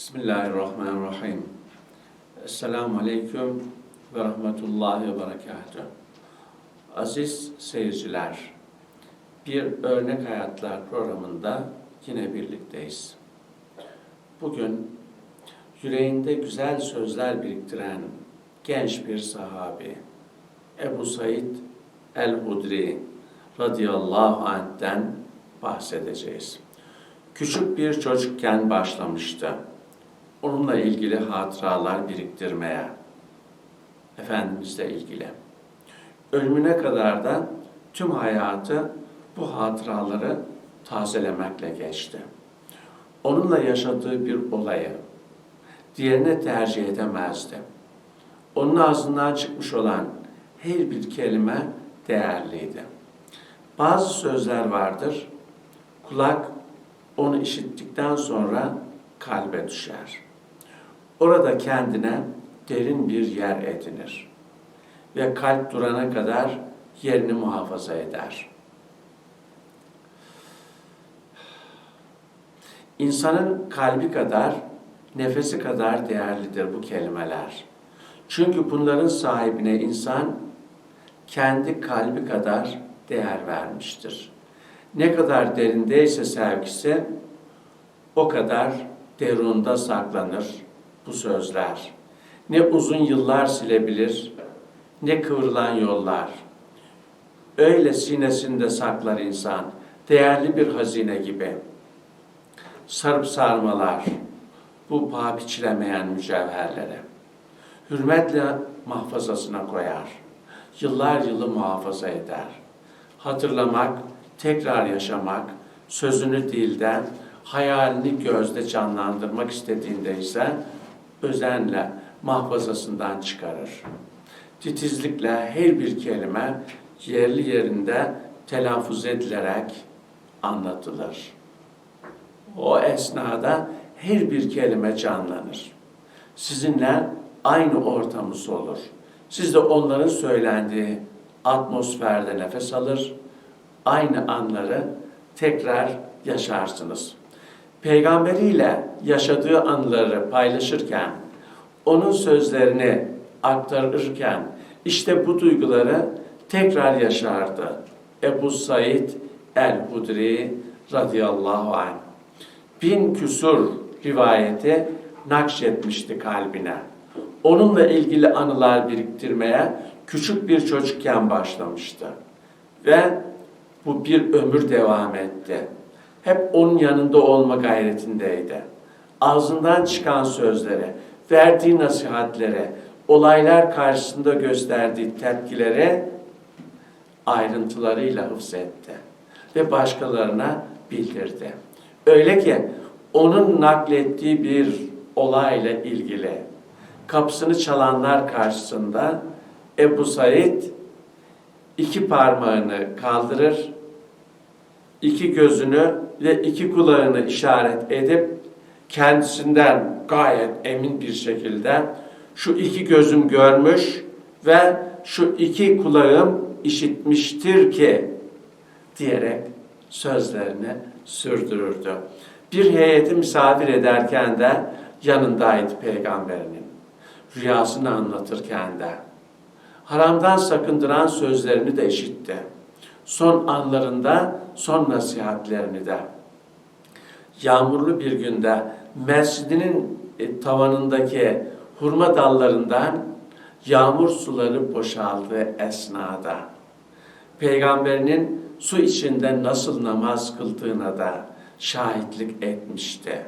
Bismillahirrahmanirrahim. Esselamu Aleyküm ve Rahmetullahi ve Berekatuhu. Aziz seyirciler, bir Örnek Hayatlar programında yine birlikteyiz. Bugün yüreğinde güzel sözler biriktiren genç bir sahabi Ebu Said el-Hudri radıyallahu anh'ten bahsedeceğiz. Küçük bir çocukken başlamıştı. Onunla ilgili hatıralar biriktirmeye. Efendimizle ilgili. Ölümüne kadar da tüm hayatı bu hatıraları tazelemekle geçti. Onunla yaşadığı bir olayı diğerine tercih edemezdi. Onun ağzından çıkmış olan her bir kelime değerliydi. Bazı sözler vardır, kulak onu işittikten sonra kalbe düşer. Orada kendine derin bir yer edinir ve kalp durana kadar yerini muhafaza eder. İnsanın kalbi kadar, nefesi kadar değerlidir bu kelimeler. Çünkü bunların sahibine insan kendi kalbi kadar değer vermiştir. Ne kadar derindeyse sevgisi o kadar derunda saklanır bu sözler. Ne uzun yıllar silebilir, ne kıvrılan yollar. Öyle sinesinde saklar insan, değerli bir hazine gibi. Sarıp sarmalar, bu paha biçilemeyen mücevherlere. Hürmetle mahfazasına koyar. Yıllar yılı muhafaza eder. Hatırlamak, tekrar yaşamak, sözünü dilden, hayalini gözde canlandırmak istediğinde ise özenle mahfazasından çıkarır. Titizlikle her bir kelime yerli yerinde telaffuz edilerek anlatılır. O esnada her bir kelime canlanır. Sizinle aynı ortamız olur. Siz de onların söylendiği atmosferde nefes alır, aynı anları tekrar yaşarsınız. Peygamberiyle yaşadığı anıları paylaşırken, onun sözlerini aktarırken işte bu duyguları tekrar yaşardı. Ebu Said el-Hudri radıyallahu anh. Bin küsur rivayeti nakşetmişti kalbine. Onunla ilgili anılar biriktirmeye küçük bir çocukken başlamıştı. Ve bu bir ömür devam etti. Hep onun yanında olma gayretindeydi. Ağzından çıkan sözleri, verdiği nasihatlere, olaylar karşısında gösterdiği tepkilere ayrıntılarıyla hıfzetti ve başkalarına bildirdi. Öyle ki onun naklettiği bir olayla ilgili kapısını çalanlar karşısında Ebu Said iki parmağını kaldırır, iki gözünü ve iki kulağını işaret edip kendisinden gayet emin bir şekilde şu iki gözüm görmüş ve şu iki kulağım işitmiştir ki diyerek sözlerini sürdürürdü. Bir heyeti misafir ederken de yanındaydı peygamberinin. Rüyasını anlatırken de. Haramdan sakındıran sözlerini de işitti. Son anlarında son nasihatlerini de. Yağmurlu bir günde mescidinin e, tavanındaki hurma dallarından yağmur suları boşaldığı esnada peygamberinin su içinde nasıl namaz kıldığına da şahitlik etmişti.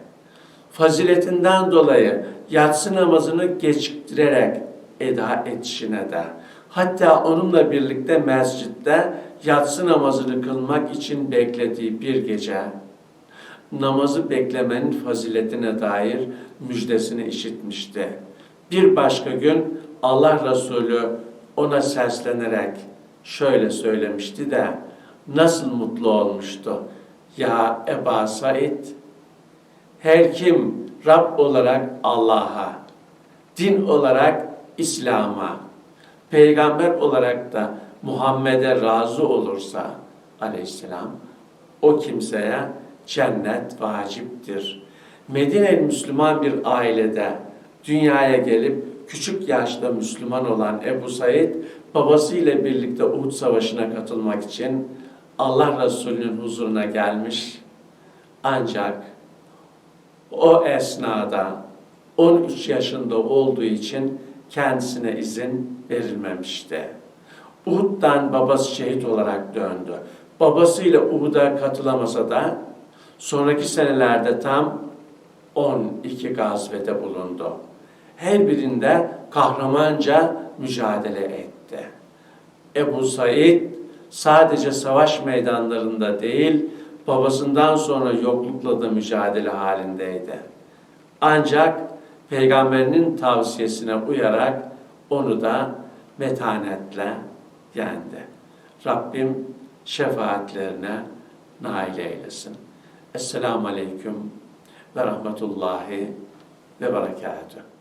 Faziletinden dolayı yatsı namazını geciktirerek eda etişine de hatta onunla birlikte mescitte yatsı namazını kılmak için beklediği bir gece namazı beklemenin faziletine dair müjdesini işitmişti. Bir başka gün Allah Resulü ona seslenerek şöyle söylemişti de nasıl mutlu olmuştu. Ya Eba Said, her kim Rab olarak Allah'a, din olarak İslam'a, peygamber olarak da Muhammed'e razı olursa aleyhisselam, o kimseye cennet vaciptir. Medine Müslüman bir ailede dünyaya gelip küçük yaşta Müslüman olan Ebu Said babasıyla birlikte Uhud Savaşı'na katılmak için Allah Resulü'nün huzuruna gelmiş. Ancak o esnada 13 yaşında olduğu için kendisine izin verilmemişti. Uhud'dan babası şehit olarak döndü. Babasıyla Uhud'a katılamasa da sonraki senelerde tam 12 gazvede bulundu. Her birinde kahramanca mücadele etti. Ebu Said sadece savaş meydanlarında değil, babasından sonra yoklukla da mücadele halindeydi. Ancak peygamberinin tavsiyesine uyarak onu da metanetle yendi. Rabbim şefaatlerine nail eylesin. Esselamu Aleyküm ve Rahmetullahi ve Berekatuhu.